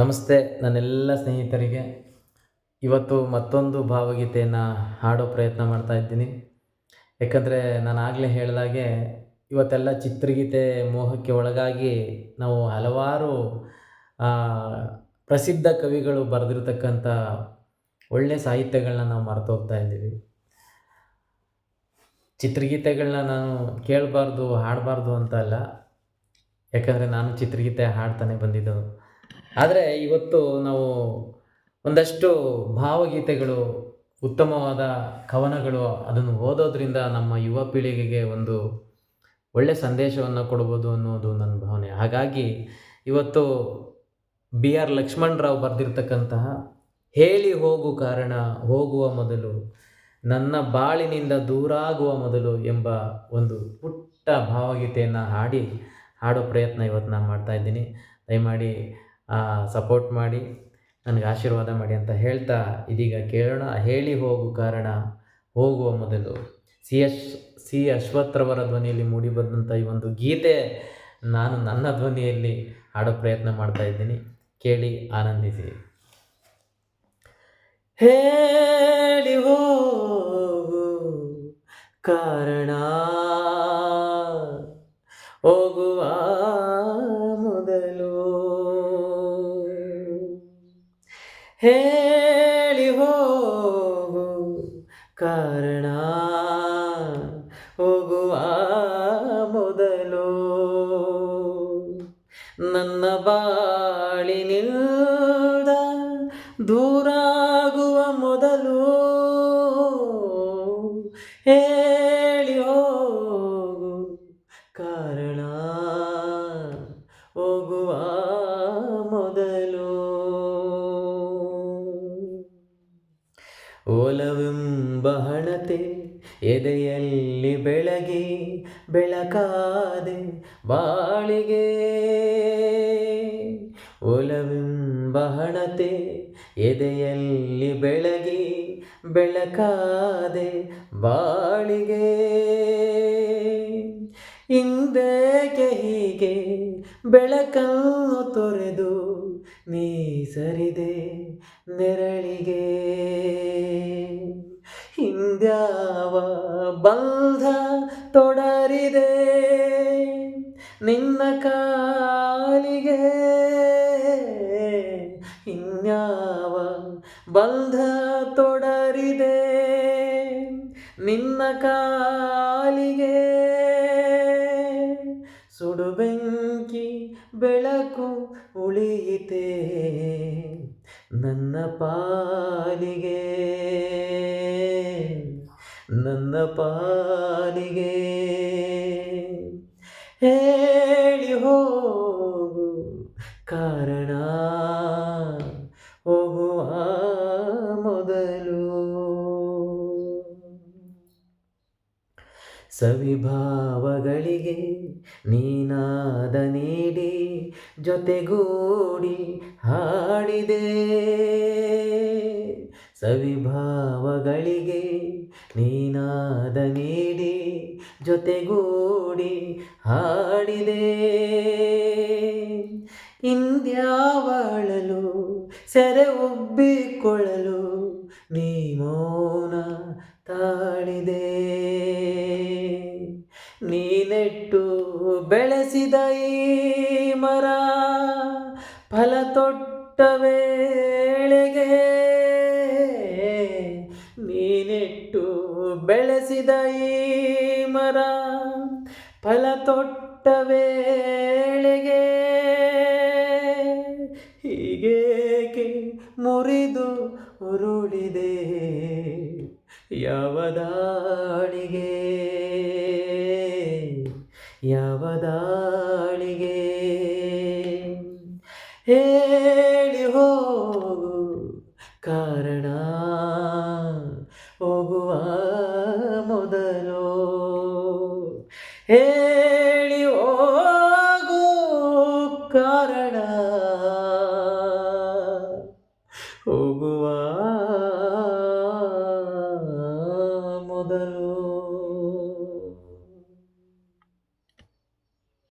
ನಮಸ್ತೆ, ನನ್ನೆಲ್ಲ ಸ್ನೇಹಿತರಿಗೆ. ಇವತ್ತು ಮತ್ತೊಂದು ಭಾವಗೀತೆಯನ್ನು ಹಾಡೋ ಪ್ರಯತ್ನ ಮಾಡ್ತಾ ಇದ್ದೀನಿ. ಯಾಕಂದರೆ ನಾನು ಆಗಲೇ ಹೇಳಿದಾಗೆ ಇವತ್ತೆಲ್ಲ ಚಿತ್ರಗೀತೆ ಮೋಹಕ್ಕೆ ಒಳಗಾಗಿ ನಾವು ಹಲವಾರು ಪ್ರಸಿದ್ಧ ಕವಿಗಳು ಬರೆದಿರ್ತಕ್ಕಂಥ ಒಳ್ಳೆಯ ಸಾಹಿತ್ಯಗಳನ್ನ ನಾವು ಮರ್ತೋಗ್ತಾ ಇದ್ದೀವಿ. ಚಿತ್ರಗೀತೆಗಳನ್ನ ನಾನು ಕೇಳಬಾರ್ದು, ಹಾಡಬಾರ್ದು ಅಂತ ಅಲ್ಲ. ಯಾಕಂದರೆ ನಾನು ಚಿತ್ರಗೀತೆ ಹಾಡ್ತಾನೆ ಬಂದಿದ್ದು. ಆದರೆ ಇವತ್ತು ನಾವು ಒಂದಷ್ಟು ಭಾವಗೀತೆಗಳು, ಉತ್ತಮವಾದ ಕವನಗಳು ಅದನ್ನು ಓದೋದ್ರಿಂದ ನಮ್ಮ ಯುವ ಪೀಳಿಗೆಗೆ ಒಂದು ಒಳ್ಳೆಯ ಸಂದೇಶವನ್ನು ಕೊಡ್ಬೋದು ಅನ್ನೋದು ನನ್ನ ಭಾವನೆ. ಹಾಗಾಗಿ ಇವತ್ತು ಬಿ ಆರ್ ಲಕ್ಷ್ಮಣರಾವ್ ಬರೆದಿರ್ತಕ್ಕಂತಹ ಹೇಳಿ ಹೋಗು ಕಾರಣ, ಹೋಗುವ ಮೊದಲು, ನನ್ನ ಬಾಳಿನಿಂದ ದೂರಾಗುವ ಮೊದಲು ಎಂಬ ಒಂದು ಪುಟ್ಟ ಭಾವಗೀತೆಯನ್ನು ಹಾಡಿ ಹಾಡೋ ಪ್ರಯತ್ನ ಇವತ್ತು ನಾನು ಮಾಡ್ತಾ ಇದ್ದೀನಿ. ದಯಮಾಡಿ ಸಪೋರ್ಟ್ ಮಾಡಿ, ನನಗೆ ಆಶೀರ್ವಾದ ಮಾಡಿ ಅಂತ ಹೇಳ್ತಾ ಇದೀಗ ಕೇಳೋಣ. ಹೇಳಿ ಹೋಗು ಕಾರಣ, ಹೋಗುವ ಮೊದಲು. ಸಿ ಎಸ್, ಸಿ ಅಶ್ವತ್ಥರವರ ಧ್ವನಿಯಲ್ಲಿ ಮೂಡಿಬಂದಂಥ ಈ ಒಂದು ಗೀತೆ ನಾನು ನನ್ನ ಧ್ವನಿಯಲ್ಲಿ ಹಾಡೋ ಪ್ರಯತ್ನ ಮಾಡ್ತಾ ಇದ್ದೀನಿ. ಕೇಳಿ, ಆನಂದಿಸಿ. ಹೇಳಿ ಹೋಗು ಕಾರಣ. ಹೇಳಿ ಹೋಗು ಕಾರಣ. ಹೋಗುವ ಮೊದಲು ನನ್ನ ಬಾಳಿನಿಂದ ದೂರಾಗುವ ಮೊದಲು. ಹೇಳಿ ಒಲವೆಂಬ ಹಣತೆ ಎದೆಯಲ್ಲಿ ಬೆಳಗಿ ಬೆಳಕಾದೆ ಬಾಳಿಗೆ. ಒಲವೆಂಬ ಹಣತೆ ಎದೆಯಲ್ಲಿ ಬೆಳಗಿ ಬೆಳಕಾದೆ ಬಾಳಿಗೆ. ಹಿಂದೇಕೆ ಹೀಗೆ ಬೆಳಕನ್ನು ತೊರೆದು ನೀ ಸರಿದೆ ನೆರಳಿಗೆ. ಹಿಂದ್ಯಾವ ಬಂಧ ತೊಡರಿದೆ ನಿನ್ನ ಕಾಲಿಗೆ. ಇನ್ಯಾವ ಬಂಧ ತೊಡರಿದೆ ನಿನ್ನ ಕಾಲಿಗೆ. ಸುಡು ಬೆಂಕಿ ಬೆಳಕು ಉಳಿಯಿತೆ ನನ್ನ ಪಾಲಿಗೆ. ನನ್ನ ಪಾಲಿಗೆ. ಹೇಳಿ ಹೋಗು ಕಾರಣ. ಸವಿಭಾವಗಳಿಗೆ ನೀನಾದ ನೀಡಿ ಜೊತೆಗೂಡಿ ಹಾಡಿದೆ. ಸವಿಭಾವಗಳಿಗೆ ನೀನಾದ ನೀಡಿ ಜೊತೆಗೂಡಿ ಹಾಡಿದೆ. ಇಂದ್ಯಾವಳಲು ಸೆರೆ ಒಬ್ಬಿಕೊಳ್ಳಲು ನೀ ಮೌನ ತಾಳಿದೆ. ನೀನೆಟ್ಟು ಬೆಳೆಸಿದ ಈ ಮರ ಫಲ ತೊಟ್ಟ ವೇಳೆಗೆ ನೀನೆಟ್ಟು ಬೆಳೆಸಿದ ಈ ಮರ ಫಲ ತೊಟ್ಟ ವೇಳೆಗೆ ಹೀಗೇಕೆ ಮುರಿದು ಉರುಳಿದೆ? ಯಾವ ಹೇಳಿ ಹೋಗು ಕಾರಣ. ಹೋಗುವ ಮೊದಲು ಹೇಳಿ ಹೋಗು ಕಾರಣ. ಹೋಗುವ